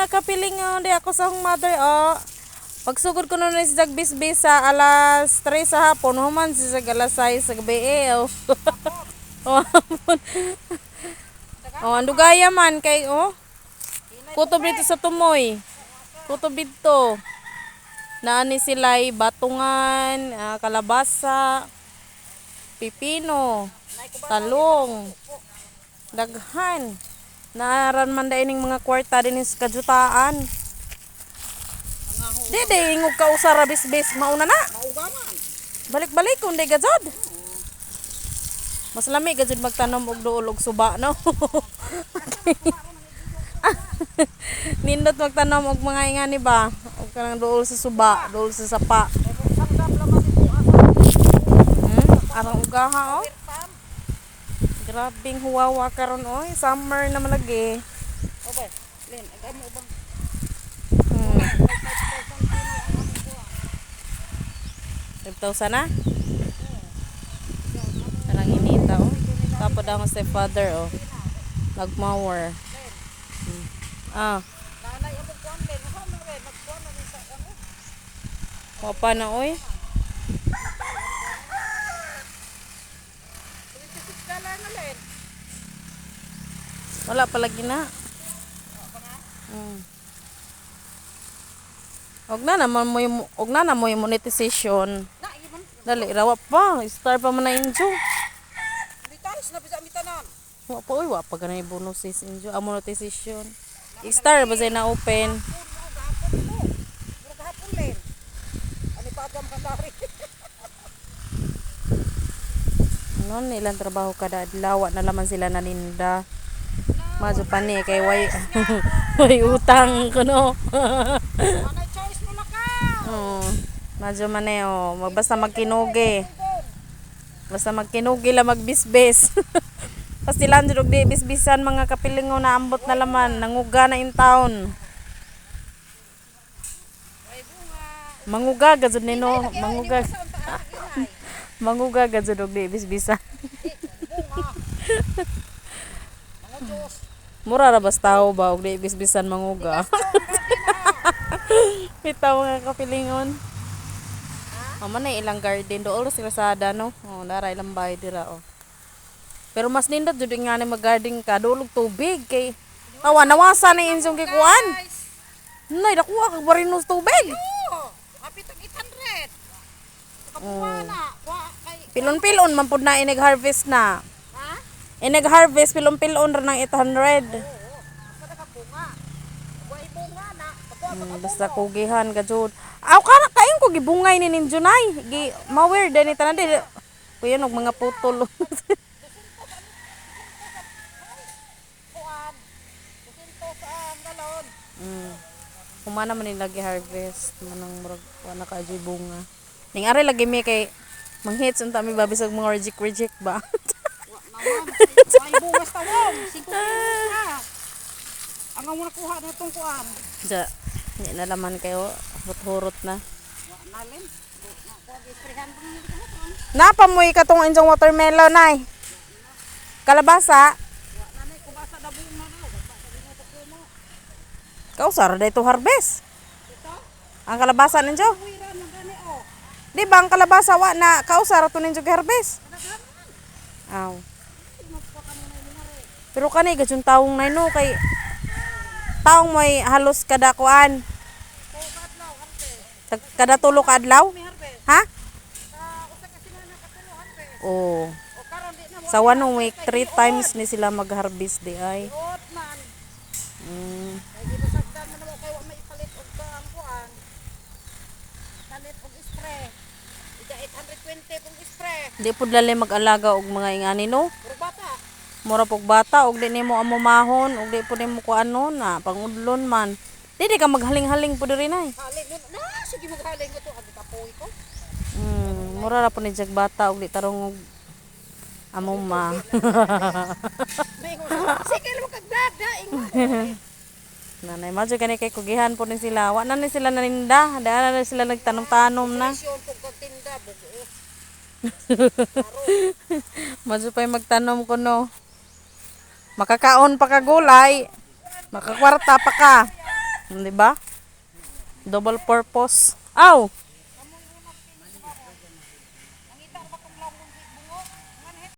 mga kapiling oh, di ako sa akong mother oh. Pagsugod ko nun si Jagbisbis sa alas 3 sa hapon, human si Jag alas 6 sa gabi eh. Oh. oh, oh, ang dugaya man kay oh. Kutob dito sa tumoy. Kutob dito. Naani sila'y batungan, ah, kalabasa, pipino, talong, daghan. Naaran man dahil mga kwarta din sa kajutaan. Di, ingog ka usara bis-bis. Mauna na. Balik-balik kung di gajod. Mas lami gajod magtanom og duol og suba, no? Nindot magtanom og mga ingani ba? Og kanang duol sa suba, duol sa sapa. Hmm? Arang ugaha, oh. Grabing huwawa karon oy. Summer na malagi. Obe, Len, agay mo ubang. Hmm. 5,000 na? Kanang inita, oh. Tapos daw ang stepfather, oh. Nagmower. Hmm. Ah, Nanay abog kuan Len, ha mo Len, magkuan na sa ano. wapa na, oy. Dala na Len. Wala palagi na. Hmm. Og na naman mo yung, og na na mo yung monetization. Dali, rawa pa. Star pa man na injo. Bitais na bisa mitanan. Wa pa, uy, wa pa ganay bonuses injo. Ang monetization. I-star ba sa'yo na open? Ano nilang trabaho kada adlaw na laman sila naninda. Majo pa ni kay way way utang kuno. Anay choice mo na ka. oh, majo man eh oh, basta magkinugi. Basta magkinugi la magbisbes. Pasti lang jud di bisbisan mga kapilingon na ambot na laman nanguga na in town. Manguga gajud nino, manguga. Manguga gajud og di bisbisan. Mga Diyos. Mura ra basta tao ba og di bisbisan manguga. Bitaw nga kapilingon. Mama na ilang garden do oras sila sa no. Oh, nara ilang bahay dira oh. Pero mas nindot jud nga ni mag-garden ka dulog tubig kay awa nawasa na insong kikuan. Nay dakuha kag barinos tubig. Oh, hapit ang 800. Kapuha na. Pilon-pilon man pud na inag-harvest na. Ha? Inag-harvest pilon-pilon ra ng 800. Oo. Kada ka bunga. Wa bunga na. Kapuha Hmm, basta kugihan ka jud. Aw kana kain ko gibungay ni ninyo nay. Gi mawer din ni tanan di. Kuya og mga putol. mm. Humana man nila gi-harvest manang murag wala ka bunga. Ning ari lagi mi kay manghits unta mi babis og mga reject reject ba. Ay sa tawong. 5 kilos ka. Ang mo nakuha na itong kuan. ja, ni na laman kayo hurot-hurot na. Kahapon. Napamoy katong injong watermelon ay. Kalabasa. Na na. Kausar day to harvest. Ito. Ang kalabasa ninyo. Na oh. Di ba ang kalabasa wa na kausar to ninyo harvest? Aw. Pero kani gajun taong na no kay taong may halos kada kuan. Kada tulo ka adlaw? Ha? Oo. O karon di na mo. Sa one week, three times ni sila mag-harvest di ay. Mm. Di basagdan man mo kay wa may ipalit og ang kuan. Palit og spray. Ida 820 kung spray. Di pud lali mag-alaga og mga ingani no. Puro bata. Mura pog bata og di nimo amumahon og di pud nimo kuano na pangudlon man. Di di ka maghaling-haling pud diri nay. Haling na sige mo haling ko to agi kapoy ko. Mm, mura ra pud ni jag bata og di tarong og. May ko. Sige mo kag dada. Nanay, madyo kani kay kugihan po ni sila. Wa na ni sila naninda. Daan na sila nagtanom-tanom na. Madyo pa yung magtanom ko no. Makakaon pa ka gulay. Makakwarta pa ka. Di ba? Double purpose. Aw!